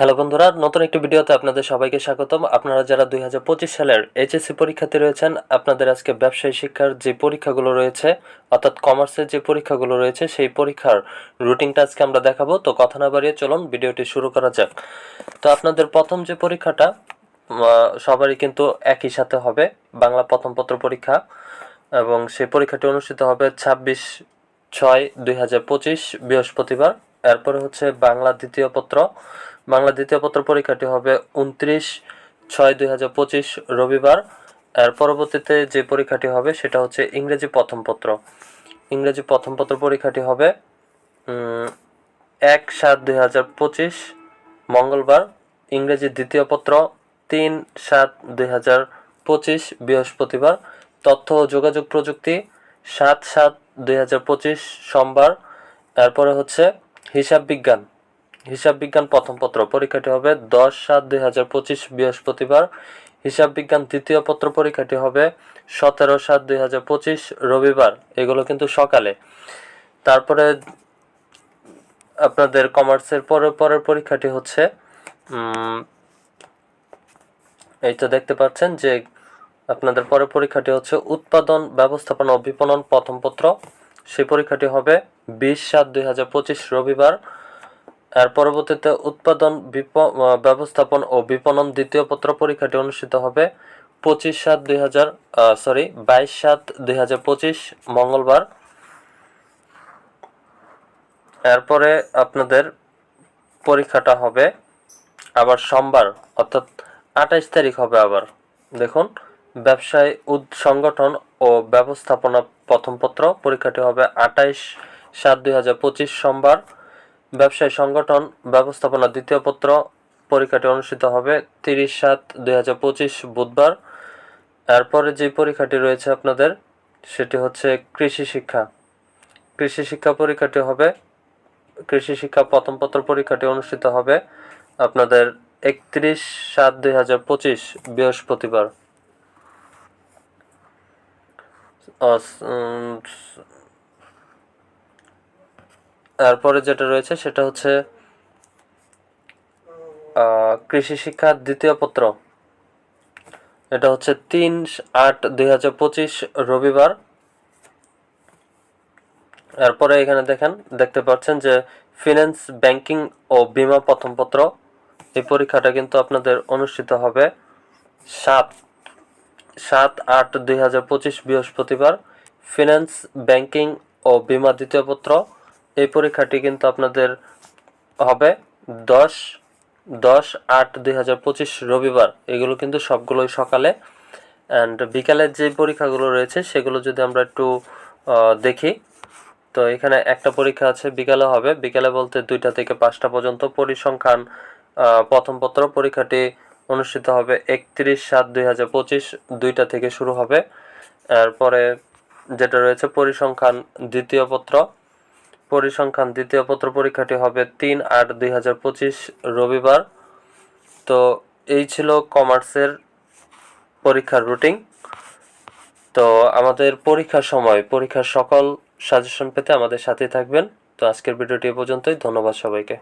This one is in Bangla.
হ্যালো বন্ধুরা, নতুন একটি ভিডিওতে আপনাদের সবাইকে স্বাগতম। আপনারা যারা দুই হাজার পঁচিশ সালের এইচএসসি পরীক্ষাতে রয়েছেন, আপনাদের আজকে ব্যবসায়ী শিক্ষার যে পরীক্ষাগুলো রয়েছে, অর্থাৎ কমার্সের যে পরীক্ষাগুলো রয়েছে, সেই পরীক্ষার রুটিনটা আজকে আমরা দেখাবো। তো কথা না বাড়িয়ে চলুন, ভিডিওটি শুরু করা যাক। তো আপনাদের প্রথম যে পরীক্ষাটা সবারই কিন্তু একই সাথে হবে, বাংলা প্রথম পত্র পরীক্ষা। এবং সেই পরীক্ষাটি অনুষ্ঠিত হবে ছাব্বিশ ছয় দুই বৃহস্পতিবার। এরপরে হচ্ছে বাংলা দ্বিতীয় পত্র। বাংলা দ্বিতীয় পত্র পরীক্ষাটি হবে উনত্রিশ ছয় দুই হাজার পঁচিশ রবিবার। এর পরবর্তীতে যে পরীক্ষাটি হবে সেটা হচ্ছে ইংরেজি প্রথম পত্র। ইংরেজি প্রথম পত্র পরীক্ষাটি হবে এক সাত দুই হাজার পঁচিশ, মঙ্গলবার। ইংরেজি দ্বিতীয় পত্র তিন সাত দুই হাজার পঁচিশ, বৃহস্পতিবার। তথ্য ও যোগাযোগ প্রযুক্তি সাত সাত দুই হাজার পঁচিশ, সোমবার। তারপরে হচ্ছে হিসাব বিজ্ঞান। হিসাব বিজ্ঞান প্রথম পত্র পরীক্ষাটি হবে দশ সাত দুই হাজার পঁচিশ বৃহস্পতিবার। হিসাব বিজ্ঞান দ্বিতীয় পত্র পরীক্ষাটি হবে সতেরো সাত দুই হাজার পঁচিশ রবিবার। এগুলো কিন্তু সকালে। তারপরে আপনাদের কমার্সের পরের পরের পরীক্ষাটি হচ্ছে এই তো দেখতে পাচ্ছেন যে আপনাদের পরের পরীক্ষাটি হচ্ছে উৎপাদন, ব্যবস্থাপনা ও বিপণন প্রথম পত্র। সেই পরীক্ষাটি হবে বিশ সাত দুই হাজার পঁচিশ রবিবার। এর পরবর্তীতে উৎপাদন ব্যবস্থাপন ও বিপণন দ্বিতীয় পত্র পরীক্ষাটি অনুষ্ঠিত হবে পঁচিশ সাত দুই হাজার সরি বাইশ সাত দুই হাজার পঁচিশ, মঙ্গলবার। এরপরে আপনাদের পরীক্ষাটা হবে আবার সোমবার, অর্থাৎ আঠাইশ তারিখ হবে আবার। দেখুন, ব্যবসায় উদ, সংগঠন ও ব্যবস্থাপনা প্রথম পত্র পরীক্ষাটি হবে আঠাইশ সাত দুই হাজার পঁচিশ সোমবার। ব্যবসায় সংগঠন ব্যবস্থাপনা দ্বিতীয় পত্র পরীক্ষাটি অনুষ্ঠিত হবে তিরিশ সাত দুই হাজার পঁচিশ বুধবার। এরপরে যে পরীক্ষাটি রয়েছে আপনাদের, সেটি হচ্ছে কৃষি শিক্ষা। কৃষি শিক্ষা পরীক্ষাটি হবে, কৃষি শিক্ষা প্রথম পত্র পরীক্ষাটি অনুষ্ঠিত হবে আপনাদের একত্রিশ সাত দুই হাজার পঁচিশ বৃহস্পতিবার। তারপরে যেটা রয়েছে সেটা হচ্ছে কৃষি শিক্ষার দ্বিতীয় পত্র। এটা হচ্ছে তিন আট দুই রবিবার। এরপরে এখানে দেখেন, দেখতে পাচ্ছেন যে ফিনান্স ব্যাংকিং ও বিমা প্রথম পত্র। এই পরীক্ষাটা কিন্তু আপনাদের অনুষ্ঠিত হবে সাত সাত আট দুই বৃহস্পতিবার। ফিনান্স ব্যাংকিং ও বিমা দ্বিতীয় পত্র। এই পরীক্ষাটি কিন্তু আপনাদের হবে দশ দশ আট দুই হাজার পঁচিশ রবিবার। এগুলো কিন্তু সবগুলোই সকালে। অ্যান্ড বিকালের যে পরীক্ষাগুলো রয়েছে, সেগুলো যদি আমরা একটু দেখি। তো এখানে একটা পরীক্ষা আছে, বিকালে হবে। বিকালে বলতে দুইটা থেকে পাঁচটা পর্যন্ত পরিসংখ্যান প্রথম পত্র পরীক্ষাটি অনুষ্ঠিত হবে একত্রিশ সাত দুই হাজার পঁচিশ, দুইটা থেকে শুরু হবে। এরপরে যেটা রয়েছে, পরিসংখ্যান, দ্বিতীয় পত্র। পরিসংখ্যান, দ্বিতীয় পত্র পরীক্ষাটি হবে তিন আট দুই রবিবার। তো এই ছিল কমার্সের পরীক্ষার রুটিন। তো আমাদের পরীক্ষার সময়, পরীক্ষার সকল সাজেশন পেতে আমাদের সাথে থাকবেন। তো আজকের ভিডিওটি এ পর্যন্তই, ধন্যবাদ সবাইকে।